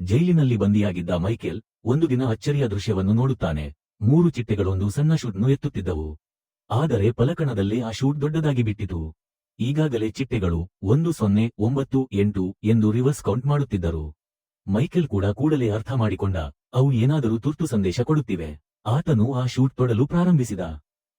ಜೈಲಿನಲ್ಲಿ ಬಂದಿಯಾಗಿದ್ದ ಮೈಕೆಲ್ ಒಂದು ದಿನ ಅಚ್ಚರಿಯ ದೃಶ್ಯವನ್ನು ನೋಡುತ್ತಾನೆ. ಮೂರು ಚಿಟ್ಟೆಗಳೊಂದು ಸಣ್ಣ ಶೂಟ್ನು ಎತ್ತುತ್ತಿದ್ದವು. ಆದರೆ ಫಲಕಣದಲ್ಲಿ ಆ ಶೂಟ್ ದೊಡ್ಡದಾಗಿ ಬಿಟ್ಟಿತು. ಈಗಾಗಲೇ ಚಿಟ್ಟೆಗಳು ಒಂದು ಸೊನ್ನೆ ಒಂಬತ್ತು ಎಂಟು ಎಂದು ರಿವರ್ಸ್ ಕೌಂಟ್ ಮಾಡುತ್ತಿದ್ದರು. ಮೈಕೆಲ್ ಕೂಡ ಕೂಡಲೇ ಅರ್ಥ ಮಾಡಿಕೊಂಡ, ಅವು ಏನಾದರೂ ತುರ್ತು ಸಂದೇಶ ಕೊಡುತ್ತಿವೆ. ಆತನು ಆ ಶೂಟ್ ತೊಡಲು ಪ್ರಾರಂಭಿಸಿದ.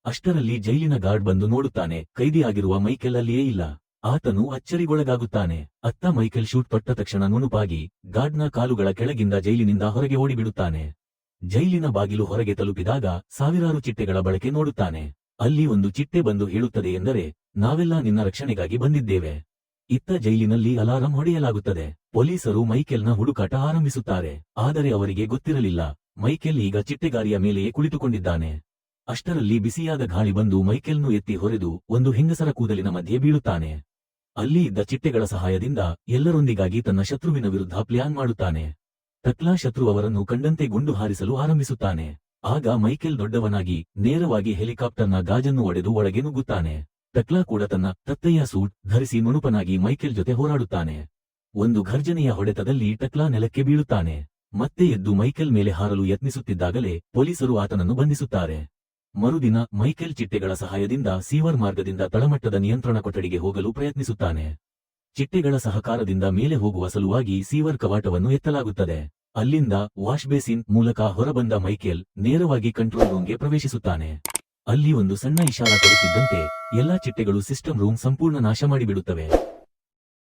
ಅಷ್ಟರಲ್ಲಿ ಜೈಲಿನ ಗಾರ್ಡ್ ಬಂದು ನೋಡುತ್ತಾನೆ, ಕೈದಿಯಾಗಿರುವ ಮೈಕೆಲ್ ಅಲ್ಲಿಯೇ ಇಲ್ಲ. ಆತನು ಅಚ್ಚರಿಗೊಳಗಾಗುತ್ತಾನೆ. ಅತ್ತ ಮೈಕೆಲ್ ಶೂಟ್ ಪಟ್ಟ ತಕ್ಷಣ ನುಣುಪಾಗಿ ಗಾರ್ಡ್ನ ಕಾಲುಗಳ ಕೆಳಗಿಂದ ಜೈಲಿನಿಂದ ಹೊರಗೆ ಓಡಿಬಿಡುತ್ತಾನೆ. ಜೈಲಿನ ಬಾಗಿಲು ಹೊರಗೆ ತಲುಪಿದಾಗ ಸಾವಿರಾರು ಚಿಟ್ಟೆಗಳ ಬಳಕೆ ನೋಡುತ್ತಾನೆ. ಅಲ್ಲಿ ಒಂದು ಚಿಟ್ಟೆ ಬಂದು ಹೇಳುತ್ತದೆ ಎಂದರೆ, ನಾವೆಲ್ಲ ನಿನ್ನ ರಕ್ಷಣೆಗಾಗಿ ಬಂದಿದ್ದೇವೆ. ಇತ್ತ ಜೈಲಿನಲ್ಲಿ ಅಲಾರಂ ಹೊಡೆಯಲಾಗುತ್ತದೆ. ಪೊಲೀಸರು ಮೈಕೆಲ್ನ ಹುಡುಕಾಟ ಆರಂಭಿಸುತ್ತಾರೆ. ಆದರೆ ಅವರಿಗೆ ಗೊತ್ತಿರಲಿಲ್ಲ. ಮೈಕೆಲ್ ಈಗ ಚಿಟ್ಟೆಗಾರಿಯ ಮೇಲೆಯೇ ಕುಳಿತುಕೊಂಡಿದ್ದಾನೆ. ಅಷ್ಟರಲ್ಲಿ ಬಿಸಿಯಾದ ಗಾಳಿ ಬಂದು ಮೈಕೆಲ್ನು ಎತ್ತಿ ಹೊರೆದು ಒಂದು ಹೆಂಗಸರ ಕೂದಲಿನ ಮಧ್ಯೆ ಬೀಳುತ್ತಾನೆ. ಅಲ್ಲಿ ಇದ್ದ ಚಿಟ್ಟೆಗಳ ಸಹಾಯದಿಂದ ಎಲ್ಲರೊಂದಿಗಾಗಿ ತನ್ನ ಶತ್ರುವಿನ ವಿರುದ್ಧ ಪ್ಲಾನ್ ಮಾಡುತ್ತಾನೆ. ಟಕ್ಲಾ ಶತ್ರು ಅವರನ್ನು ಕಂಡಂತೆ ಗುಂಡು ಹಾರಿಸಲು ಆರಂಭಿಸುತ್ತಾನೆ. ಆಗ ಮೈಕೆಲ್ ದೊಡ್ಡವನಾಗಿ, ನೇರವಾಗಿ ಹೆಲಿಕಾಪ್ಟರ್ನ ಗಾಜನ್ನು ಒಡೆದು ಒಳಗೆ ನುಗ್ಗುತ್ತಾನೆ. ಟಕ್ಲಾ ಕೂಡ ತನ್ನ ತತ್ತೆಯ ಸೂಟ್ ಧರಿಸಿ ನುಣುಪನಾಗಿ ಮೈಕೆಲ್ ಜೊತೆ ಹೋರಾಡುತ್ತಾನೆ. ಒಂದು ಘರ್ಜನೆಯ ಹೊಡೆತದಲ್ಲಿ ಟಕ್ಲಾ ನೆಲಕ್ಕೆ ಬೀಳುತ್ತಾನೆ. ಮತ್ತೆ ಎದ್ದು ಮೈಕೆಲ್ ಮೇಲೆ ಹಾರಲು ಯತ್ನಿಸುತ್ತಿದ್ದಾಗಲೇ ಪೊಲೀಸರು ಆತನನ್ನು ಬಂಧಿಸುತ್ತಾರೆ. ಮರುದಿನ ಮೈಕೆಲ್ ಚಿಟ್ಟೆಗಳ ಸಹಾಯದಿಂದ ಸೀವರ್ ಮಾರ್ಗದಿಂದ ತಳಮಟ್ಟದ ನಿಯಂತ್ರಣ ಕೊಠಡಿಗೆ ಹೋಗಲು ಪ್ರಯತ್ನಿಸುತ್ತಾನೆ. ಚಿಟ್ಟೆಗಳ ಸಹಕಾರದಿಂದ ಮೇಲೆ ಹೋಗುವ ಸಲುವಾಗಿ ಸೀವರ್ ಕವಾಟವನ್ನು ಎತ್ತಲಾಗುತ್ತದೆ. ಅಲ್ಲಿಂದ ವಾಶ್ ಬೇಸಿನ್ ಮೂಲಕ ಹೊರಬಂದ ಮೈಕೆಲ್ ನೇರವಾಗಿ ಕಂಟ್ರೋಲ್ ರೂಮ್ಗೆ ಪ್ರವೇಶಿಸುತ್ತಾನೆ. ಅಲ್ಲಿ ಒಂದು ಸಣ್ಣ ಇಶಾರಾ ಕೊಡುತ್ತಿದ್ದಂತೆ ಎಲ್ಲಾ ಚಿಟ್ಟೆಗಳು ಸಿಸ್ಟಮ್ ರೂಮ್ ಸಂಪೂರ್ಣ ನಾಶ ಮಾಡಿಬಿಡುತ್ತವೆ